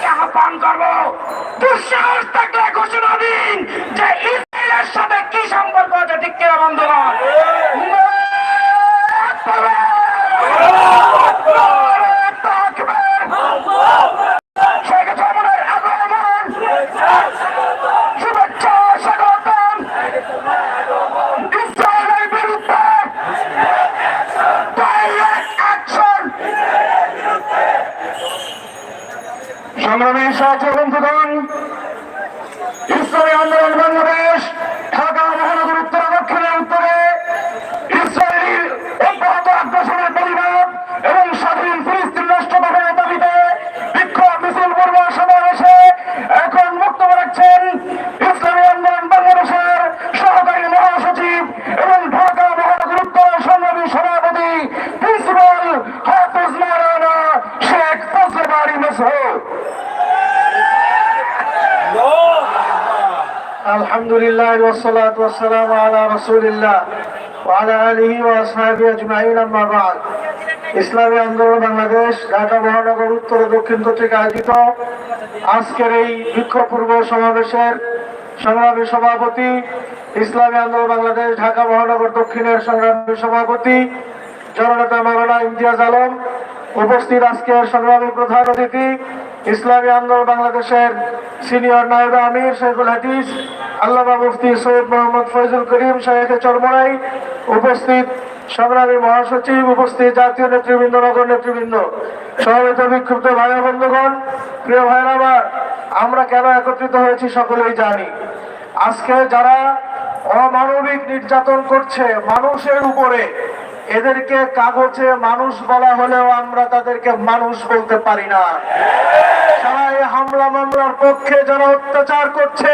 আপনাদেরকে আহ্বান করব। দুঃসাহস থাকলে ঘোষণা দিন যে ইসরায়েলের সাথে কি সম্পর্ক আছে ঠিক কিনা বন্ধুগণ? সাহায্য বন্ধুগণ ইসলামী আন্দোলন বাংলাদেশ ঢাকা মহানগর উত্তর দক্ষিণের উত্তরে ইসরায়েলি অব্যাহত আগ্রাসনের প্রতিবাদ এবং স্বাধীন ফিলিস্তিন রাষ্ট্র গঠনের দাবিতে বিক্ষোভ মিছিল পূর্ব সমাবেশে এখন বক্তব্য রাখছেন ইসলামী আন্দোলন বাংলাদেশের সহকারী মহাসচিব এবং ঢাকা মহানগর উত্তর সংগ্রামী সভাপতি প্রিন্সিপাল হাফিজ মাওলানা শেখ ফজল বাড়ি মেসহ আলহামদুলিল্লাহ ওয়াসসালাতু ওয়াসসালামু আলা রাসূলিল্লাহ ওয়া আলিহি ওয়া আসহাবিহি আজমাইন ইসলামী আন্দোলন বাংলাদেশ, ঢাকা মহানগর, উত্তর ও দক্ষিণ থেকে আয়োজিত আজকের এই বিক্ষোভ পূর্ব সমাবেশের সংগ্রামী সভাপতি, ইসলামী আন্দোলন বাংলাদেশ, ঢাকা মহানগর দক্ষিণের সংগ্রামী সভাপতি, জননেতা মারানা ইমতিয়াজ আলম। উপস্থিত আজকের সংগ্রামী প্রধান অতিথি ইসলামী আন্দোলন বাংলাদেশের সিনিয়র নায়েব আমির শেখুল হাদিস, আল্লামা মুফতি সৈয়দ মোহাম্মদ ফয়জুল করিম শাহেখে চরমরাই উপস্থিত, সংগ্রামী মহাসচিব উপস্থিত, জাতীয় নেতৃবৃন্দ, নগর নেতৃবৃন্দ। সমাবেত বিক্ষুব্ধ ভাই বন্ধুগণ, প্রিয় ভাইরা আমার, আমরা কেন একত্রিত হয়েছি সকলেই জানি। আজকে যারা অমানবিক নির্যাতন করছে মানুষের উপরে এদেরকে কাগজে মানুষ বলা হলেও আমরা তাদেরকে মানুষ বলতে পারি না। সারা হামলা মামলার পক্ষে যারা অত্যাচার করছে,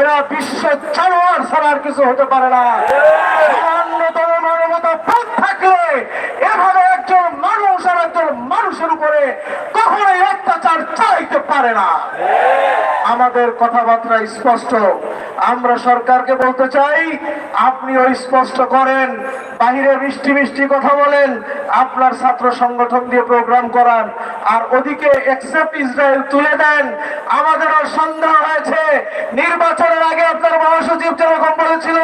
এরা বিশ্বের চালোয়ার ছাড়া আর কিছু হতে পারে না। অন্যতম মানবতা পথ থাকলে এভাবে মানুষ আর একজন মানুষের উপরে কখনোই অত্যাচার চাইতে পারে না। আমাদের কথাবার্তা স্পষ্ট। আমরা সরকারকে বলতে চাই, আপনিও স্পষ্ট করেন, বাহিরে মিষ্টি মিষ্টি কথা বলেন, আপনার ছাত্র সংগঠন দিয়ে প্রোগ্রাম করান, আর ওদিকে একসেপ্ট ইসরায়েল তুলে দেন। আমাদেরও সন্দেহ হয়েছে, নির্বাচনের আগে আপনার মহাসচিব যেরকম বলেছিল,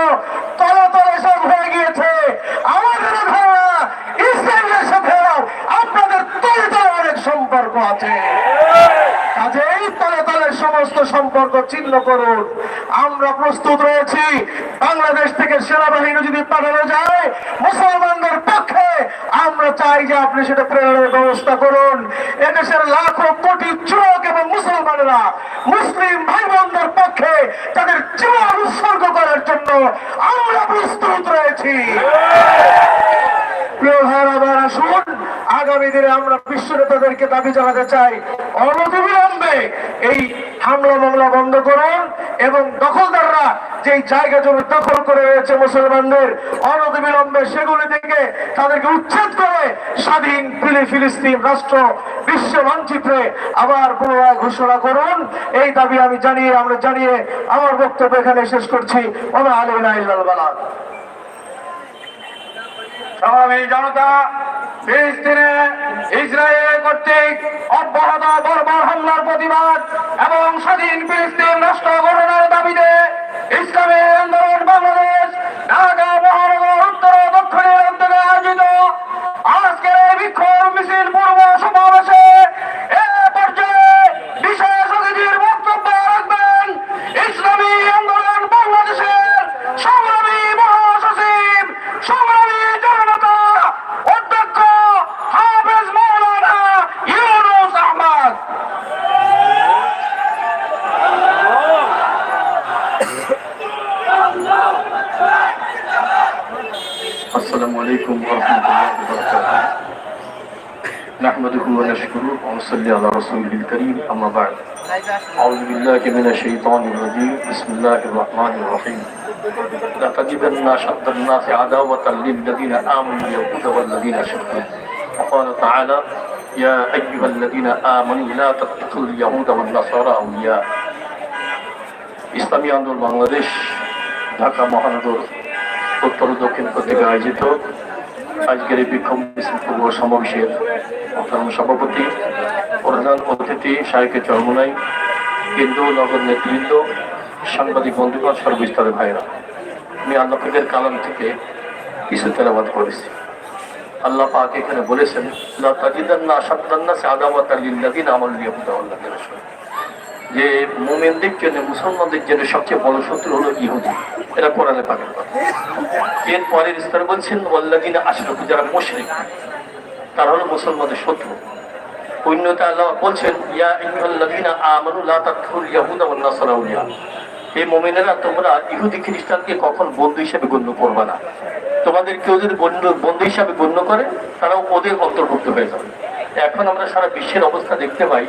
তলে তলে সব হয়ে গিয়েছে। আমাদেরও ধারণা ইসরায়েলের সাথেও আপনাদের তলে তলে অনেক সম্পর্ক আছে কাজেই তলে সমস্ত সম্পর্ক ছিন্ন করুন। আমরা প্রস্তুত রয়েছি। বাংলাদেশ থেকে সেনাবাহিনী যদি পাঠানো যায়, মুসলমানদের পক্ষে আমরা চাই যে আপনি সেটা প্রেরণের ব্যবস্থা করুন। এদেশের লাখো কোটি যুবক এবং মুসলমানেরা মুসলিম ভাই বোনদের পক্ষে তাদের জীবন উৎসর্গ করার জন্য আমরা প্রস্তুত রয়েছি। প্রিয় ভাইরা শুন আগামী দিনে আমরা বিশ্ব নেতাদেরকে দাবি জানাতে চাই অনতিবিলম্বে এই হামলা মামলা বন্ধ করুন এবং দখলদাররা যেই জায়গা জমি দখল করে রয়েছে মুসলমানদের অনতিবিলম্বে সেগুলি থেকে তাদেরকে উচ্ছেদ করে স্বাধীন ফিলি ফিলিস্তিন রাষ্ট্র বিশ্ব মানচিত্রে আবার পুনরায় ঘোষণা করুন। এই দাবি আমি জানিয়ে, আমরা জানিয়ে আমার বক্তব্য এখানে শেষ করছি। আলিনা ইল্লাল বালাদ সংগ্রামী জনতা ফিলিস্তিনে ইসরায়েল কর্তৃক অব্যাহত বর্বর হামলার প্রতিবাদ এবং স্বাধীন ফিলিস্তিন রাষ্ট্র গঠনের দাবিতে ইসলামী আন্দোলন বাংলাদেশ, ঢাকা, মহানগর, উত্তর দক্ষিণের উদ্যোগে আয়োজিত আজকে বিক্ষোভ মিছিল পূর্ব সমাবেশে عليكم ورحمة الله وبركاته نحمده ونشكره ونصلي على رسوله الكريم أما بعد أعوذ بالله من الشيطان الرجيم بسم الله الرحمن الرحيم لتجدن أشد الناس عداوة للذين آمنوا اليهود والذين أشركوا وقال تعالى يا أيها الذين آمنوا لا تتخذوا اليهود والنصارى أولياء ইসলামী আন্দোলন বাংলাদেশ ঢাকা মহানগর উত্তর ও দক্ষিণ কর্তৃক আয়োজিত আজকের এই বিক্ষোভ পূর্ব সমাবেশের মহতারাম সভাপতি, প্রধান অতিথি শাহেকে চরমনাই কেন্দ্র নগর নেতৃবৃন্দ, সাংবাদিক বন্ধুগণ সর্বস্তরের ভাইরা আমি আল্লাহের কালাম থেকে কিছু তেলাবাদ করেছি। আল্লাহ পাক এখানে বলেছেন আদাওয়াত ইয়াহুদা ওয়াল নাসারা যে মুমিনদের জন্য, মুসলমানদের জন্য সবচেয়ে বড় শত্রু হলো ইহুদি। এটা কোরআনে পাকের কথা। এর পরের স্তর বলছেন ওয়াল্লাদিনা আশরাকু, যারা মুশরিক, তারা হলো মুসলমানদের শত্রু। আল্লাহ বলছেন, ইয়া লা মুমিনেরা, তোমরা ইহুদি খ্রিস্টানকে বন্ধু হিসেবে গণ্য করবে না? তোমাদের কেউ যদি বন্ধু হিসাবে গণ্য করে, তারাও ওদের অন্তর্ভুক্ত হয়ে যাবে। এখন আমরা সারা বিশ্বের অবস্থা দেখতে পাই,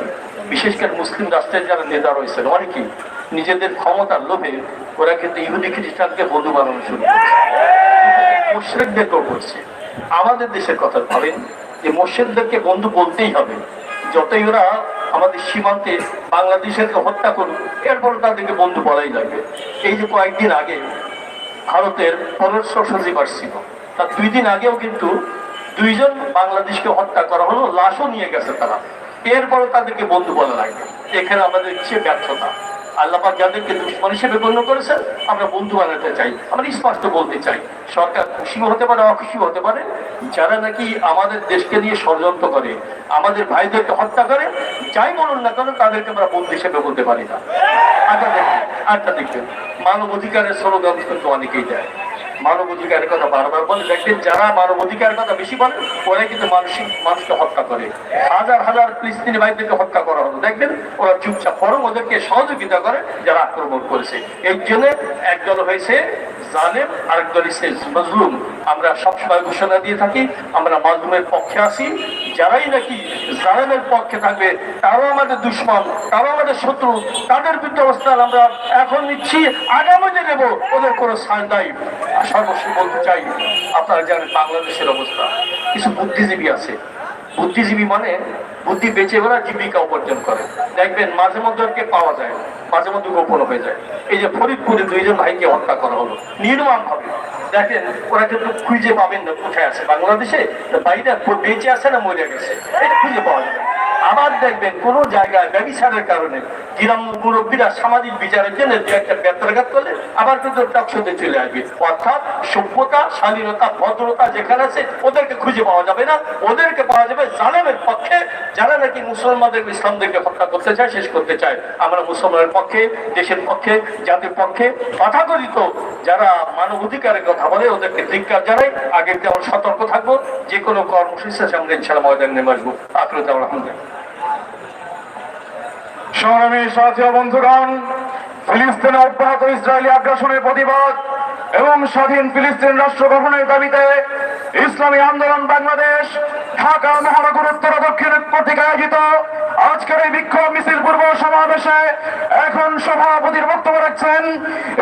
বিশেষ করে মুসলিম রাষ্ট্রের যারা নেতা রয়েছেন, অনেকেই নিজেদের ক্ষমতার লোভে ওরা কিন্তু ইহুদি খ্রিস্টানকে বন্ধু বানানো শুরু মুশ্রিকদেরকেও করছে আমাদের দেশের কথা ভাবেন, যে মোর্শেদদেরকে বন্ধু বলতেই হবে। যতই ওরা আমাদের সীমান্তে বাংলাদেশের হত্যা করুক এরপর তাদেরকে বন্ধু বলাই লাগবে। এই যে কয়েকদিন আগে ভারতের পররাষ্ট্র সচিব আসছিল তার দুই দিন আগেও কিন্তু দুইজন বাংলাদেশকে হত্যা করা হলো, লাশও নিয়ে গেছে তারা। এরপরও তাদেরকে বন্ধু বলা লাগবে এখানে আমাদের সে ব্যর্থতা। আল্লাপাক যাদেরকে দুশ্মন হিসেবে গণ্য করেছেন, আমরা বন্ধু বানাতে চাই, আমরা স্পষ্ট বলতে চাই, সরকার খুশিও হতে পারে অখুশিও হতে পারে, যারা নাকি আমাদের দেশকে নিয়ে ষড়যন্ত্র করে, আমাদের ভাইদেরকে হত্যা করে, যাই বলুন না কেন, তাদেরকে আমরা বন্ধু হিসেবে বলতে পারি না। আচ্ছা দেখবেন আচ্ছা দেখবেন মানব অধিকারের স্লোগান কিন্তু অনেকেই দেয়। মানব অধিকারের কথা বারবার বলে, দেখবেন যারা মানব অধিকারের কথা বেশি বলে, ওরাই কিন্তু মানসিক মানুষকে হত্যা করে। হাজার হাজার ফিলিস্তিনি ভাইদেরকে হত্যা করা হলো দেখবেন ওরা চুপচাপ বরং ওদেরকে সহযোগিতা করে, যারা আক্রমণ করেছে। এই জন্য একদল হয়েছে জালেম আরেক দল হচ্ছে মজলুম। আমরা সবসময় ঘোষণা দিয়ে থাকি, আমরা মাজলুমের পক্ষে আছি। যারাই নাকি জালেমের পক্ষে থাকবে, তারাও আমাদের দুশ্মন, তারাও আমাদের শত্রু। তাদের বিরুদ্ধে অবস্থান আমরা এখন নিচ্ছি। আগামী যে নেব। ওদের কোনো সায় নাই। সর্বস্ব বলতে চাই, আপনারা জানেন বাংলাদেশের অবস্থা। কিছু বুদ্ধিজীবী আছে। বুদ্ধিজীবী মানে বুদ্ধি বেঁচে ওরা জীবিকা উপার্জন করে। দেখবেন, মাঝে মধ্যে পাওয়া যায়, মাঝে মধ্যে গোপন হয়ে যায়। এই যে ফরিদপুরে দুইজন ভাইকে হত্যা করা হলো নির্মাণ ভাবে দেখেন, ওরা কিন্তু খুঁজে পাবেন না কোথায় আছে। বাংলাদেশে বাইরে বেঁচে আছে না মরে গেছে এটা খুঁজে পাওয়া যাবে আবার দেখবেন কোন জায়গায় ব্যবসারের কারণে গ্রাম মুরব্বীরা সামাজিক বিচারের জন্য দু একটা ব্যত্রাঘাত করলে আবার কিন্তু টকশোতে চলে আসবে। অর্থাৎ সভ্যতা শালীনতা ভদ্রতা যেখানে আছে, ওদেরকে খুঁজে পাওয়া যাবে না। ওদেরকে পাওয়া যাবে জালেমের পক্ষে। যারা নাকি মুসলমানদের ইসলামদেরকে হত্যা করতে চায়, শেষ করতে চায়। আমরা মুসলমানের পক্ষে, দেশের পক্ষে, জাতির পক্ষে তথাকথিত যারা মানব অধিকারের কথা বলে, ওদেরকে ধিক্কার জানাই। আগে যেমন সতর্ক থাকব, যে কোনো কর্মসূচি আমরা ইনশাল্লাহ ময়দান নেমে আসব। আখরত আলহামদুলিল্লাহ। সংগ্রামী সাথী বন্ধুগণ, ফিলিস্তিনে অব্যাহত ইসরায়েলি আগ্রাসনের প্রতিবাদ এবং স্বাধীন ফিলিস্তিন রাষ্ট্র গঠনের দাবিতে ইসলামী আন্দোলন বাংলাদেশ, ঢাকা মহানগর উত্তর দক্ষিণ কর্তৃক আয়োজিত আজকের এই বিক্ষোভ মিছিল পূর্ব সমাবেশে এখন সভাপতির বক্তব্য রাখছেন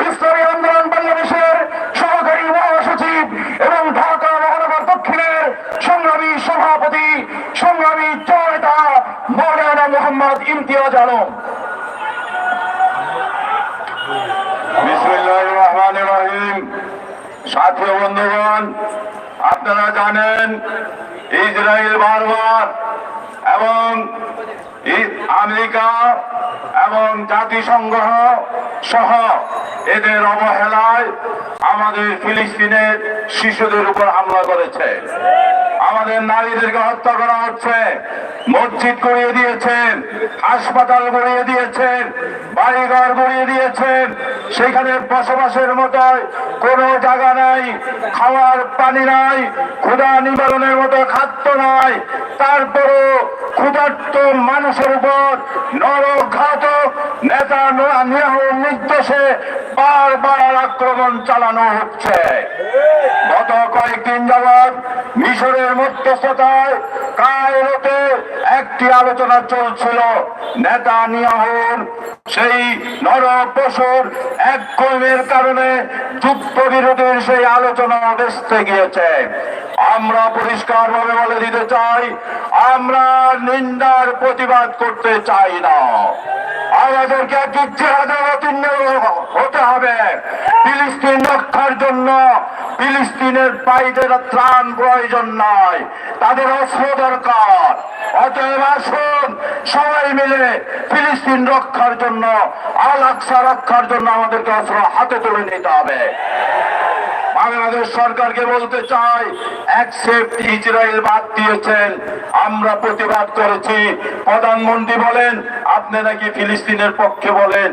ইসলামী আন্দোলন বাংলাদেশের সহকারী মহাসচিব এবং ঢাকা মহানগর দক্ষিণের সংগ্রামী সভাপতি, সংগ্রামী জয়তা মৌলানা মোহাম্মদ ইমতিয়াজ আলম। সাথী বন্ধুগণ আপনারা জানেন ইসরায়েল বারবার এবং আমেরিকা এবং জাতিসংঘ সহ এদের অবহেলায় আমাদের ফিলিস্তিনের শিশুদের উপর হামলা করেছে। আমাদের নারীদেরকে হত্যা করা হচ্ছে, মসজিদ গড়িয়ে দিয়েছেন, হাসপাতাল গড়িয়ে দিয়েছেন, বাড়িঘর গড়িয়ে দিয়েছেন। সেখানে বসবাসের মতো কোনো জায়গা নাই, খাওয়ার পানি নাই, ক্ষুধা নিবারণের মতো খাদ্য নাই। তারপরও ক্ষুধার্ত মানুষের উপর নরঘাতক নেতা নিয়াহুর নির্দেশে বারবার আক্রমণ চালানো হচ্ছে। গত কয়েকদিন যাবৎ মিশরের মধ্যস্থতায় কায়রোতে একটি আলোচনা চলছিল। নেতা নিয়াহুর সেই নর পশুর এক কর্মের কারণে যুদ্ধ বিরোধীর সেই আলোচনা বেসতে গিয়েছে আমরা পরিষ্কার ভাবে বলে দিতে চাই, আমরা নিন্দার প্রতিবাদ করতে চাই না। আমাদেরকে একটি জেহাদের অতীর্ণ হতে হবে। ফিলিস্তিন রক্ষার জন্য ফিলিস্তিনের বাইরের ত্রাণ প্রয়োজন নয় তাদের অস্ত্র দরকার। অতএব আসুন, সবাই মিলে ফিলিস্তিন রক্ষার জন্য, আল আকসা রক্ষার জন্য আমাদেরকে অস্ত্র হাতে তুলে নিতে হবে। বাংলাদেশ সরকারকে বলতে চাই অ্যাকসেপ্ট ইসরায়েল বাদ দিয়েছেন। আমরা প্রতিবাদ করেছি। প্রধানমন্ত্রী বলেন, আপনি নাকি ফিলিস্তিনের পক্ষে বলেন,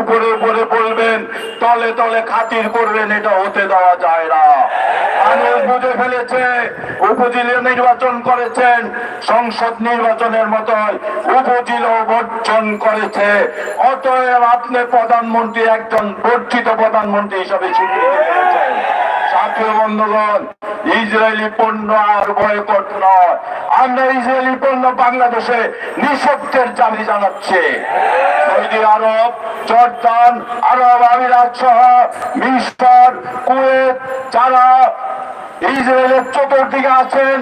উপরে উপরে বলবেন, তলে তলে খাতির করবেন, এটা হতে দেওয়া যায় না। মানুষ বুঝে ফেলেছে, উপজেলা নির্বাচন করেছেন, সংসদ নির্বাচনের মতোই উপজেলা বর্জন করেছে। অতএব আপনি প্রধানমন্ত্রী, একজন বর্জিত প্রধানমন্ত্রী হিসাবে স্বীকৃতি পেয়েছেন সাথীয় বন্ধুগণ, ইসরায়েলি পণ্য আর বয়কট নয়। আমরা ইসরায়েলি পণ্য বাংলাদেশে নিঃশব্দের দাবি জানাচ্ছে। সৌদি আরব, জর্দান, আরব আমিরাত সহ মিশর, কুয়েত, যারা ইসরায়েলের চতুর্দিকে আছেন,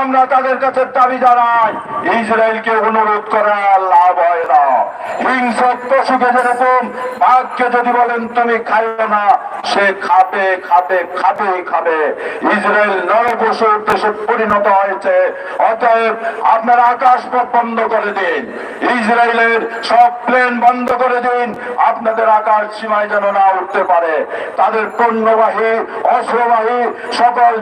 আমরা তাদের কাছে দাবি জানাই, ইসরায়েলকে অনুরোধ করা লাভ হয় না। হিংসক পশুকে যেরকম বাঘকে যদি বলেন, তুমি খাইও না সে খাবে খাবে, খাবেই খাবে। ইসরায়েল নয় পশুর দেশে পরিণত হয়েছে। অতএব আপনারা আকাশপথ বন্ধ করে দিন। ইসরায়েলের সব প্লেন বন্ধ করে দিন। আপনাদের আকাশ সীমায় যেন না উঠতে পারে। তাদের পণ্যবাহী, অস্ত্রবাহী সকল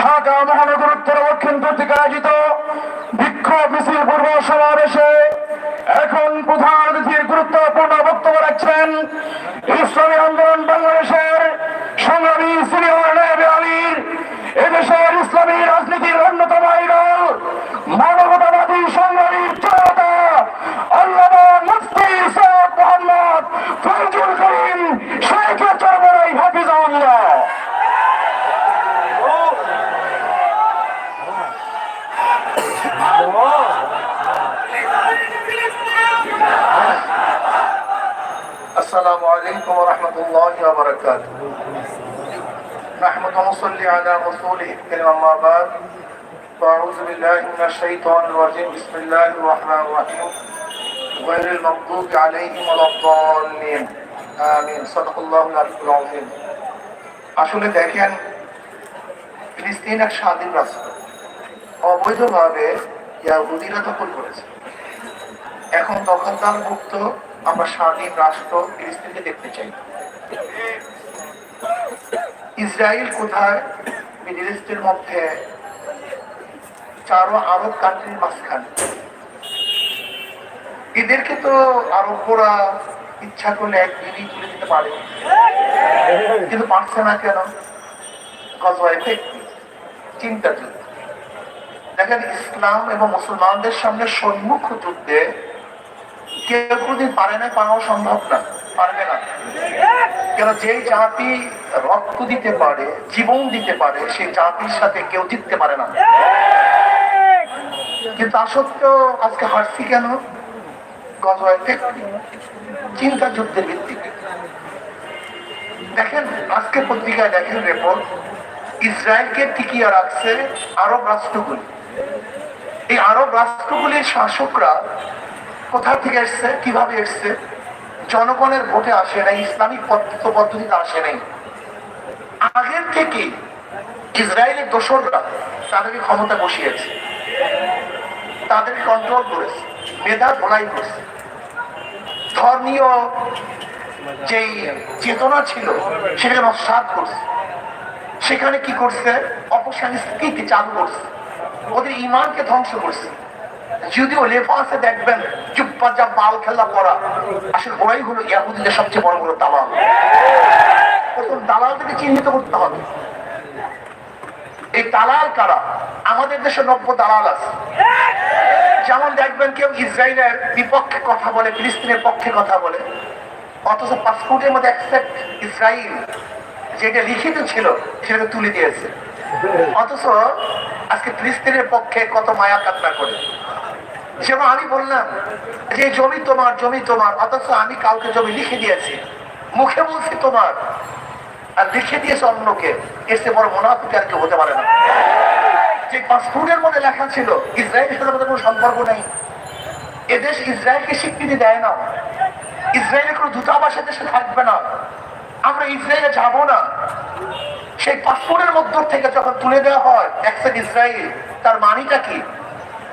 ঢাকা মহানগর উত্তর দক্ষিণ পত্রিকা আয়োজিত বিক্ষোভ মিছিল পূর্ব সমাবেশে এখন প্রধান অতিথির গুরুত্বপূর্ণ বক্তব্য রাখছেন ইসলামী আন্দোলন বাংলাদেশের সংগ্রামী সিনিয়র আলীর। এদেশের ইসলামী রাজনীতির অন্যতম আইডল, মানবতাবাদী সংগ্রামী জনতা আল্লাহ মুফতি সৈয়দ মোহাম্মদ ফজল করিম শেখ চরমরাই হাফিজাউল্লাহ السلام عليكم ورحمة الله وبركاته نحمد ونصلي على رسوله الكريم أما بعد وأعوذ بالله من الشيطان الرجيم بسم الله الرحمن الرحيم غير المغضوب عليهم ولا الضالين آمين صدق الله العلي العظيم আসলে দেখেন ফিলিস্তিন এক স্বাধীন রাষ্ট্র অবৈধভাবে ইয়াহুদিরা দখল করেছে এখন দখলদার মুক্ত আমরা স্বাধীন রাষ্ট্র ফিলিস্তিনকে দেখতে চাই। ইসরায়েল কোথায়? মিডিল ইস্টের মধ্যে। চারো আরব কান্ট্রির মাঝখানে। এদেরকে তো আরবরা ইচ্ছা করলে এক একদিনই তুলে দিতে পারে। কিন্তু পারছে না কেন? চিন্তা যুদ্ধ দেখেন, ইসলাম এবং মুসলমানদের সামনে সম্মুখ যুদ্ধে কেউ কোনদিন পারে না পাওয়া সম্ভব না, পারবে না। কেন যে জাতি রক্ত দিতে পারে, জীবন দিতে পারে, সেই জাতির সাথে কেউ জিততে পারে না। কিন্তু তা সত্ত্বেও আজকে হারছি কেন? গজওয়ায় চিন্তা যুদ্ধের ভিত্তিতে। দেখেন, আজকে পত্রিকায় দেখেন রেপোর্ট ইসরায়েলকে টিকিয়ে রাখছে আরব রাষ্ট্রগুলি। এই আরব রাষ্ট্রগুলির শাসকরা কোথা থেকে এসছে, কীভাবে এসছে? জনগণের ভোটে আসে নাই, ইসলামিক পদ্ধতি পদ্ধতিতে আসে নাই। আগের থেকে ইসরায়েলের দোসররা তাদেরকে ক্ষমতা বসিয়েছে। তাদেরকে কন্ট্রোল করেছে, মেধা ধোলাই করেছে। ধর্মীয় যেই চেতনা ছিল, সেটাকে নস্বাত করছে। সেখানে কি করছে? অপসংস্কৃতি চালু করছে। ওদের ইমানকে ধ্বংস করছে। যদিও দেখবেন চুপ্পা যা খেলা করা। আসলে ওরাই হলো ইয়াহুদিদের সবচেয়ে বড় বড় দালাল। প্রথম দালালদেরকে চিহ্নিত করতে হবে। এই দালাল কারা? আমাদের দেশে নব্য দালাল আছে। যেমন দেখবেন কেউ ইসরায়েলের বিপক্ষে কথা বলে, ফিলিস্তিনের পক্ষে কথা বলে, অথচ পাসপোর্টের মধ্যে অ্যাকসেপ্ট ইসরায়েল যেটা লিখিত ছিল সেটা তুলে দিয়েছে। অথচ আজকে ফিলিস্তিনের পক্ষে কত মায়া কান্না করে। যেমন আমি বললাম যে জমি তোমার জমি তোমার, অথচ আমি কাউকে জমি লিখে দিয়েছি। মুখে বলছি তোমার, আর লিখে দিয়েছে অন্যকে। এর চেয়ে বড় মোনাফিক আর কেউ হতে পারে না। যে পাসপোর্টের মধ্যে লেখা ছিল ইসরায়েলের সাথে আমাদের কোনো সম্পর্ক নেই। এদেশ ইসরায়েলকে স্বীকৃতি দেয় না। ইসরায়েলের কোনো দূতাবাস দেশে থাকবে না। আমরা ইসরায়েলে যাব না। সেই পাসপোর্টের মধ্য থেকে যখন তুলে দেওয়া হয় একসাথ ইসরায়েল, তার মানিটা কি?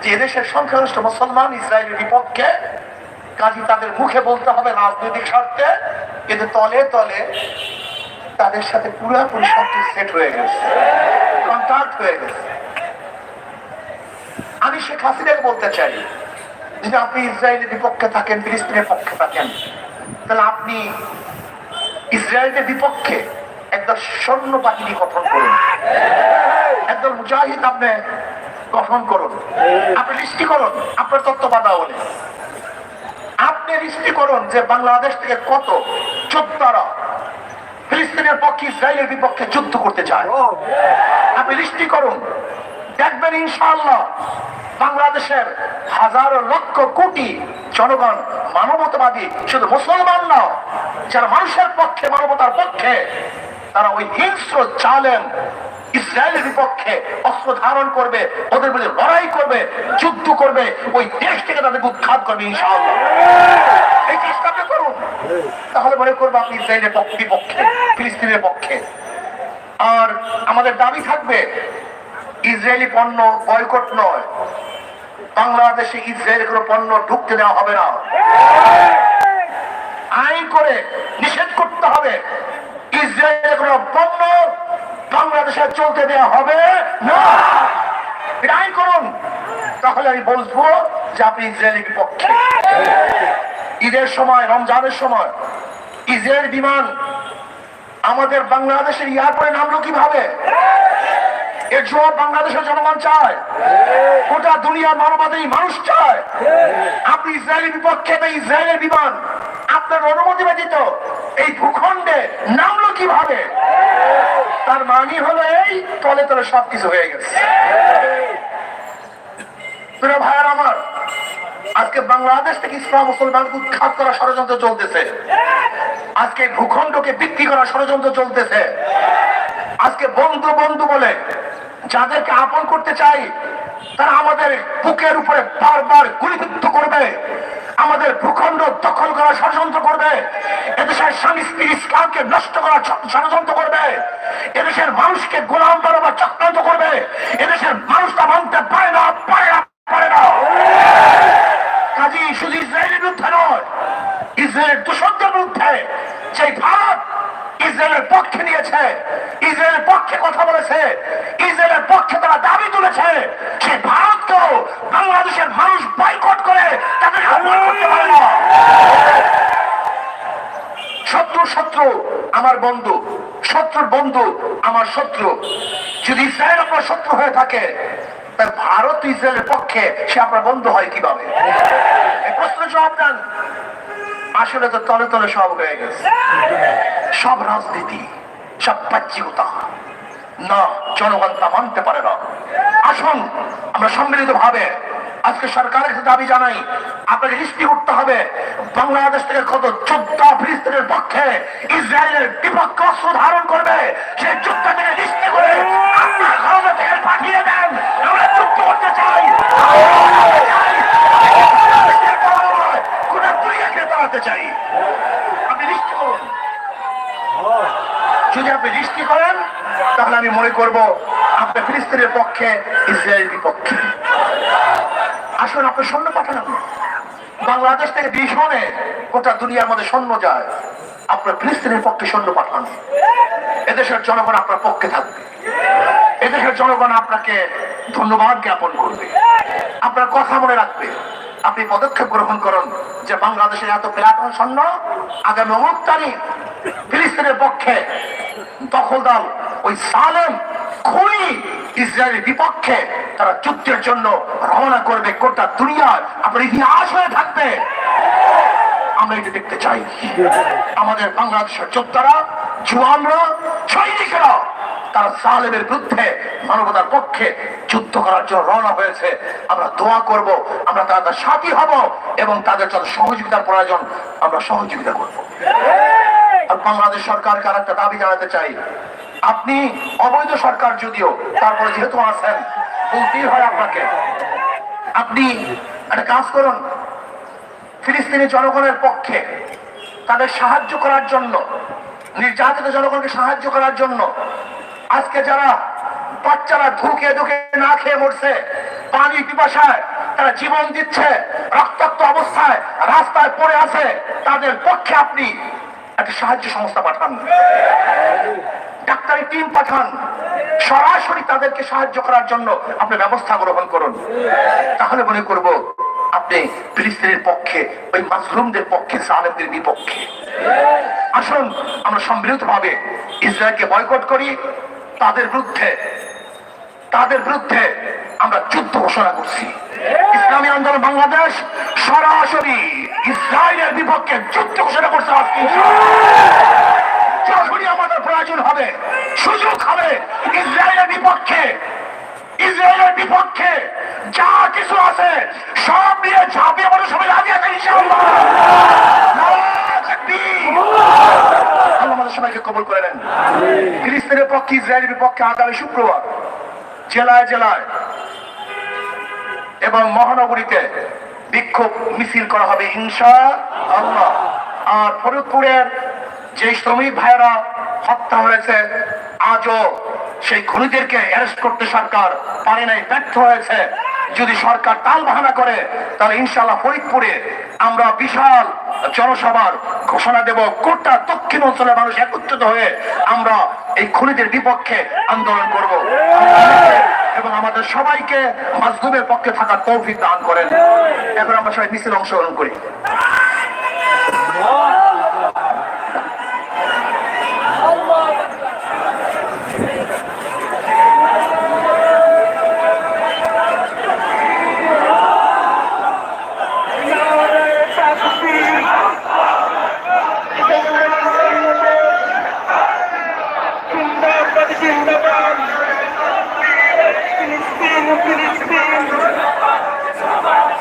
যে এদেশের সংখ্যাগরিষ্ঠ মুসলমান ইসরায়েলের বিপক্ষে, কাজী তাদের মুখে বলতে হবে রাজনৈতিক স্বার্থে কিন্তু তলে তলে তাদের সাথে পুরোপুরি সব সেট হয়ে গেছে কন্ট্রাক্ট হয়ে গেছে। আমি শেখ হাসিনাকে বলতে চাই, যদি আপনি ইসরায়েলের বিপক্ষে থাকেন, ফিলিস্তিনের পক্ষে থাকেন, তাহলে আপনি ইসরায়েলের বিপক্ষে একদল সৈন্য বাহিনী গঠন করুন। একদল মুজাহিদ আপনি গঠন করুন। আপনি লিস্টি করুন, আপনার তত্ত্বাবধানে আপনি লিস্টি করুন যে বাংলাদেশ থেকে কত যোদ্ধারা ফিলিস্তিনের পক্ষে, ইসরায়েলের বিপক্ষে যুদ্ধ করতে চায়। আপনি লিস্টি করুন, দেখবেন ইনশাআল্লাহ বাংলাদেশের হাজারো লক্ষ কোটি জনগণ মানবতাবাদী, শুধু মুসলমান না, যারা মানুষের পক্ষে, মানবতার পক্ষে তারা ওই হিংস্র চালেন ইসরায়েলের বিপক্ষে অস্ত্র ধারণ করবে, ওদের বিরুদ্ধে লড়াই করবে, যুদ্ধ করবে, ওই দেশ থেকে তাদেরকে উৎখাত করবে এই করুন। তাহলে মনে করব আপনি ইসরায়েলের পক্ষে বিপক্ষে ফিলিস্তিনের পক্ষে। আর আমাদের দাবি থাকবে, ইসরায়েলি পণ্য বয়কট নয়। বাংলাদেশে ইসরায়েলের কোনো পণ্য ঢুকতে দেওয়া হবে না। আইন করে নিষেধ করতে হবে। ইসরায়েলের কোনো পণ্য বাংলাদেশে চলতে দেওয়া হবে না। এটা আইন করুন। তাহলে আমি বলব যে আপনি ইসরায়েলের পক্ষে ঈদের সময়, রমজানের সময় ইসরায়েল বিমান আমাদের বাংলাদেশের এয়ারপোর্টে নামলো কীভাবে? এর জবাব বাংলাদেশের জনগণ চায়। গোটা দুনিয়ার মানবাধিক মানুষ চায়। আপনি ইসরায়েলের বিপক্ষে ইসরায়েলের বিমান আপনার অনুমতি ব্যতীত এই ভূখণ্ডে নামলো কীভাবে? তার মানি হলো এই তলে তলে সবকিছু হয়ে গেছে। আজকে করার ষড়যন্ত্র চলতেছে। আজকে বন্ধু বন্ধু বলে যাদেরকে আপন করতে চাই, তারা আমাদের বুকের উপরে বারবার গুলিবিদ্ধ করবে। আমাদের ভূখণ্ড দখল করা ষড়যন্ত্র করবে। এদেশের স্বামী স্ত্রী ইসলামকে নষ্ট করা ষড়যন্ত্র করবে। এদেশের মানুষকে গোলাম বানাবার চক্রান্ত করবে। এদেশের মানুষটা মানতে পারে না পারে না পারে না কাজী শুধু ইসরায়েলের বিরুদ্ধে নয় ইসরায়েলের দূষণদের বিরুদ্ধে সেই ভারত ইসরায়েলের পক্ষে নিয়েছে ইসরায়েলের পক্ষে কথা বলেছে ইসরায়েলের পক্ষে তারা দাবি তুলেছে সেই ভারতকেও বাংলাদেশের মানুষ বয়কট করে তাদের অপমান করতে পারে না শত্রু শত্রু আমার বন্ধু শত্রুর বন্ধু, আমার শত্রু। যদি ইসরায়েল আপনার শত্রু হয়ে থাকে ভারত ইসরায়েলের পক্ষে সে আপনার বন্ধু হয় কীভাবে? জবাব দেন। আসলে তো তলে তলে সব হয়ে গেছে। সব রাজনীতি, সব বাহ্যিকতা। না, জনগণ তা মানতে পারে না। আসুন, আমরা সম্মিলিত ভাবে আজকে সরকারের কাছে দাবি জানাই, আপনাকে হিস্ট্রি করতে হবে, বাংলাদেশ থেকে কত যোদ্ধা ফিলিস্তিনের পক্ষে ইসরায়েলের বিপক্ষে অস্ত্র ধারণ করবে সেই যুদ্ধ থেকে হিস্ট্রি করে দেন করতে চাই। আপনি লিস্ট যদি আপনি করেন, তাহলে আমি মনে করব আপনি ফিলিস্তিনের পক্ষে ইসরায়েলের বিপক্ষে। আসুন আপনি সৈন্য পাঠান। বাংলাদেশ থেকে ভীষণে গোটা দুনিয়ার মধ্যে সৈন্য যায়। আপনার ফিলিস্তিনের পক্ষে সৈন্য পাঠান। এদেশের জনগণ আপনার পক্ষে থাকবে। এদেশের জনগণ আপনাকে ধন্যবাদ জ্ঞাপন করবে। আপনার কথা মনে রাখবে। আপনি পদক্ষেপ গ্রহণ করুন যে বাংলাদেশের এত প্লাটন সৈন্য আগামী অমুক তারিখ ফিলিস্তিনের পক্ষে দখলদার ওই সালেম খুনি ইসরায়েলের বিপক্ষে তারা যুদ্ধের জন্য রওনা করবে গোটা দুনিয়ার আপনার ইতিহাস হয়ে থাকবে। আমরা এটা দেখতে চাই। আমাদের বাংলাদেশের যোদ্ধারা, জুয়ানরা ছয় তারা বিরুদ্ধে মানবতার পক্ষে যুদ্ধ করার জন্য রওনা হয়েছে। আমরা দোয়া করব, আমরা তাদের সাথী হব এবং তাদের যত সহযোগিতার প্রয়োজন, আমরা সহযোগিতা করব। আর বাংলাদেশ সরকারকে আর একটা দাবি জানাতে চাই? আপনি অবৈধ সরকার যদিও, তারপরে যেহেতু আছেন, বলতেই হয় আপনাকে। আপনি একটা কাজ করুন, ফিলিস্তিনি জনগণের পক্ষে তাদের সাহায্য করার জন্য, নির্যাতিত জনগণকে সাহায্য করার জন্য, আজকে যারা বাচ্চারা ধুকে ধুকে না খেয়ে মরছে, পানি পিপাসায় তারা জীবন দিচ্ছে, রক্তাক্ত অবস্থায় রাস্তায় পড়ে আছে, তাদের পক্ষে আপনি একটা সাহায্য সংস্থা পাঠান। ডাক্তারি টিম পাঠান। সরাসরি তাদেরকে সাহায্য করার জন্য আপনি ব্যবস্থা গ্রহণ করুন। তাহলে মনে করব আপনি ফিলিস্তিনের পক্ষে, ওই মাসরুমদের পক্ষে সালেমদের বিপক্ষে। আসুন, আমরা সম্মিলিত ভাবে ইসরায়েলকে বয়কট করি। তাদের বিরুদ্ধে তাদের বিরুদ্ধে আমরা যুদ্ধ ঘোষণা করছি। ইসলামী আন্দোলন বাংলাদেশ সরাসরি ইসরায়েলের বিপক্ষে যুদ্ধ ঘোষণা করছে আজকে। যখনই আমাদের প্রয়োজন হবে। সুযোগ হবে। ইসরায়েলের বিপক্ষে। ইসরায়েলের বিপক্ষে যা কিছু আছে সব নিয়ে ঝাঁপিয়ে পড়ে সবাই রাজি আছে আমাদের সবাইকে কবুল করে নেন। পক্ষে, ইসরায়েলের বিপক্ষে আগামী শুক্রবার জেলায় জেলায় এবং মহানগরীতে বিক্ষোভ মিছিল করা হবে হিংসা আর ফরিদপুরের যে শ্রমিক ভাইয়েরা হত্যা হয়েছে, আজও সেই খুনিদেরকে অ্যারেস্ট করতে সরকার পারে নাই, ব্যর্থ হয়েছে। যদি সরকার তাল বাহানা করে, তাহলে ইনশাল্লাহ ফরিদপুরে আমরা বিশাল জনসভার ঘোষণা দেব। গোটা দক্ষিণ অঞ্চলের মানুষ একত্রিত হয়ে আমরা এই খুনিদের বিপক্ষে আন্দোলন করব। এবং আমাদের সবাইকে মাজলুমের পক্ষে থাকার তৌফিক দান করেন। এখন আমরা সবাই মিছিল অংশগ্রহণ করি জিন্দাবাদ জিন্দাবাদ ফিলিস্তিন ফিলিস্তিন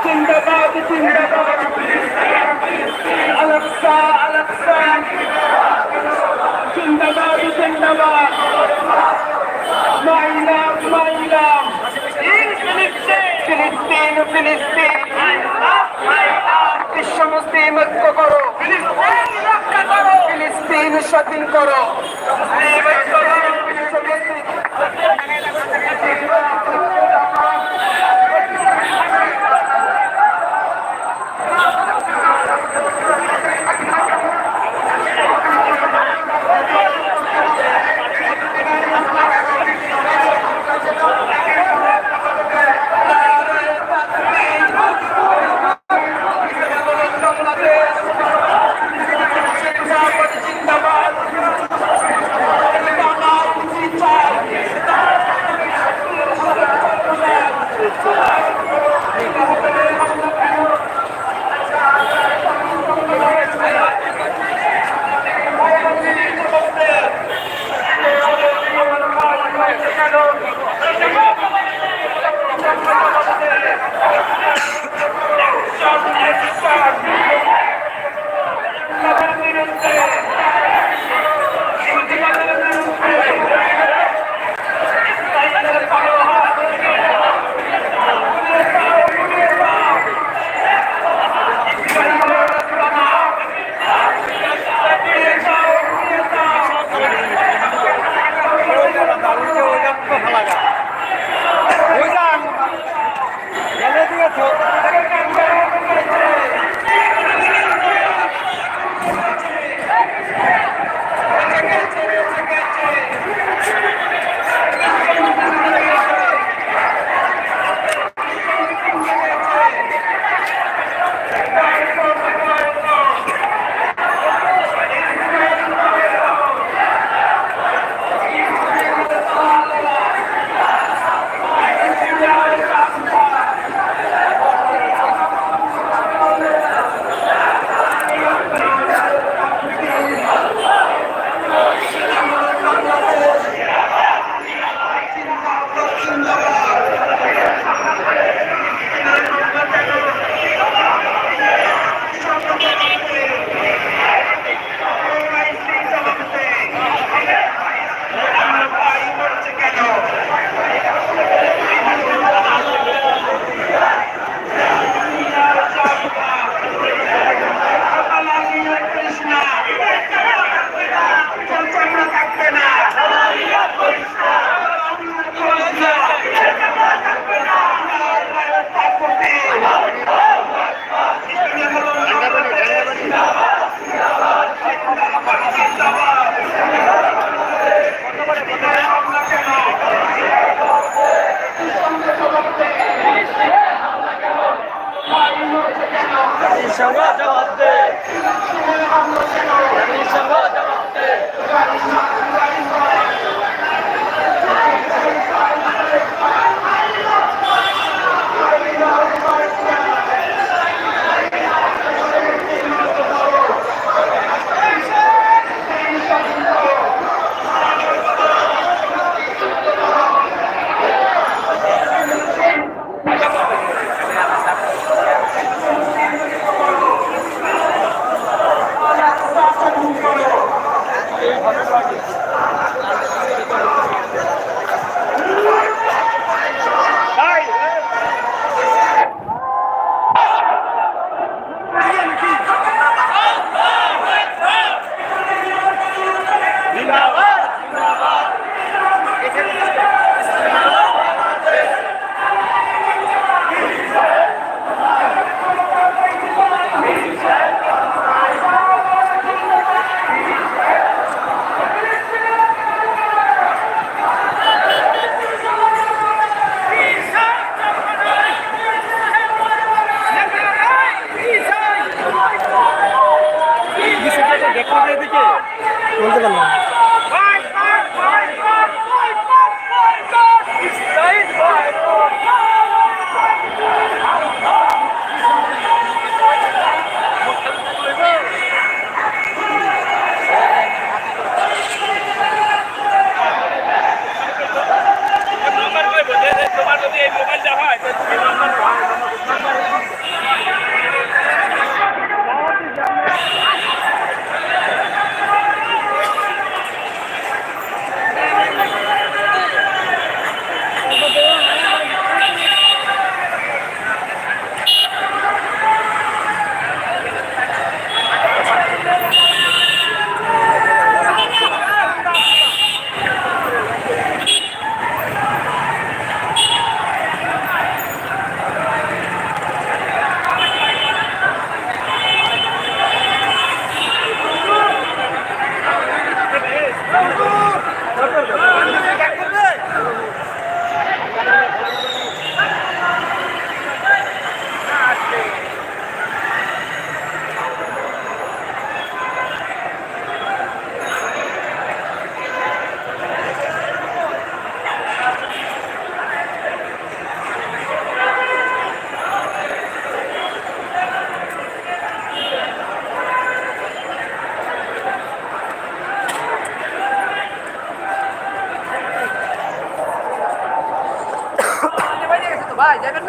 জিন্দাবাদ জিন্দাবাদ আলাক্সা আলাক্সা জিন্দাবাদ জিন্দাবাদ মাইলাম মাইলাম ফিলিস্তিন ফিলিস্তিন বিশ্ব মুসলিম ঐক্য করো ফিলিস্তিন স্বাধীন করো।